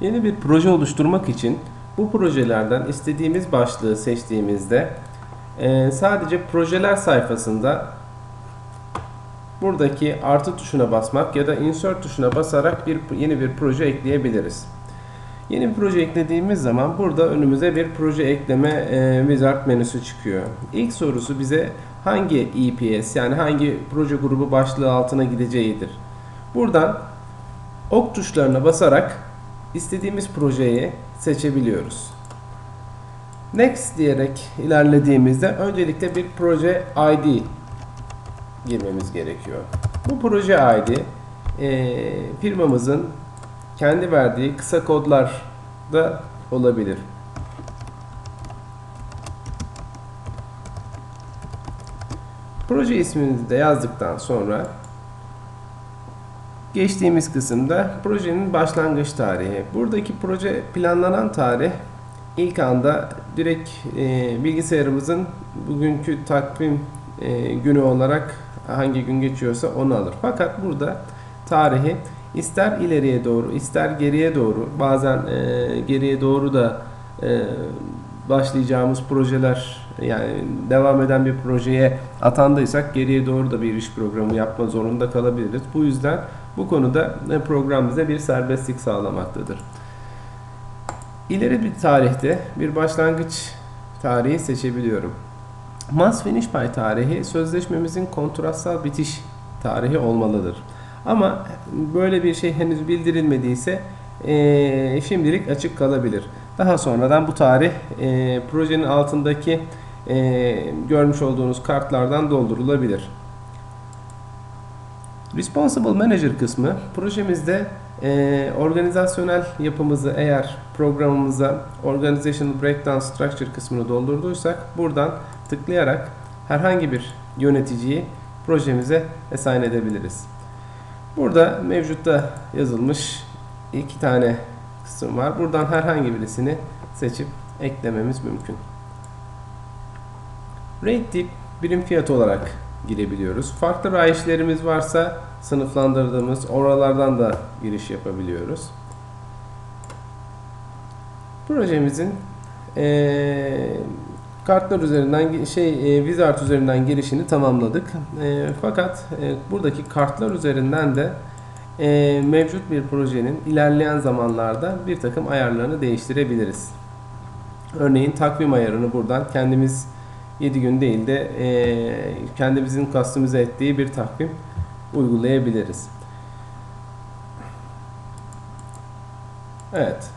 Yeni bir proje oluşturmak için bu projelerden istediğimiz başlığı seçtiğimizde e, sadece projeler sayfasında buradaki artı tuşuna basmak ya da insert tuşuna basarak bir yeni bir proje ekleyebiliriz. Yeni bir proje eklediğimiz zaman burada önümüze bir proje ekleme e, wizard menüsü çıkıyor. İlk sorusu bize hangi EPS yani hangi proje grubu başlığı altına gideceğidir. Buradan ok tuşlarına basarak istediğimiz projeyi seçebiliyoruz. Next diyerek ilerlediğimizde öncelikle bir proje ID girmemiz gerekiyor. Bu proje ID e, firmamızın kendi verdiği kısa kodlar da olabilir. Proje ismini de yazdıktan sonra geçtiğimiz kısımda projenin başlangıç tarihi. Buradaki proje planlanan tarih ilk anda direkt e, bilgisayarımızın bugünkü takvim e, günü olarak hangi gün geçiyorsa onu alır. Fakat burada tarihi ister ileriye doğru ister geriye doğru bazen e, geriye doğru da e, başlayacağımız projeler yani devam eden bir projeye atandıysak geriye doğru da bir iş programı yapma zorunda kalabiliriz. Bu yüzden bu konuda e, program bize bir serbestlik sağlamaktadır. İleri bir tarihte bir başlangıç tarihi seçebiliyorum. Must finish by tarihi sözleşmemizin kontratsal bitiş tarihi olmalıdır. Ama böyle bir şey henüz bildirilmediyse e, şimdilik açık kalabilir. Daha sonradan bu tarih e, projenin altındaki e, görmüş olduğunuz kartlardan doldurulabilir. Responsible Manager kısmı projemizde e, organizasyonel yapımızı eğer programımıza Organizational Breakdown Structure kısmını doldurduysak buradan tıklayarak herhangi bir yöneticiyi projemize assign edebiliriz. Burada mevcutta yazılmış iki tane kısım var. Buradan herhangi birisini seçip eklememiz mümkün. Rate tip birim fiyat olarak girebiliyoruz. Farklı rayişlerimiz varsa sınıflandırdığımız oralardan da giriş yapabiliyoruz. Projemizin ee, kartlar üzerinden şey e, Wizard üzerinden girişini tamamladık. E, fakat e, buradaki kartlar üzerinden de e, mevcut bir projenin ilerleyen zamanlarda bir takım ayarlarını değiştirebiliriz. Örneğin takvim ayarını buradan kendimiz 7 gün değil de e, kendimizin customize ettiği bir takvim uygulayabiliriz. Evet.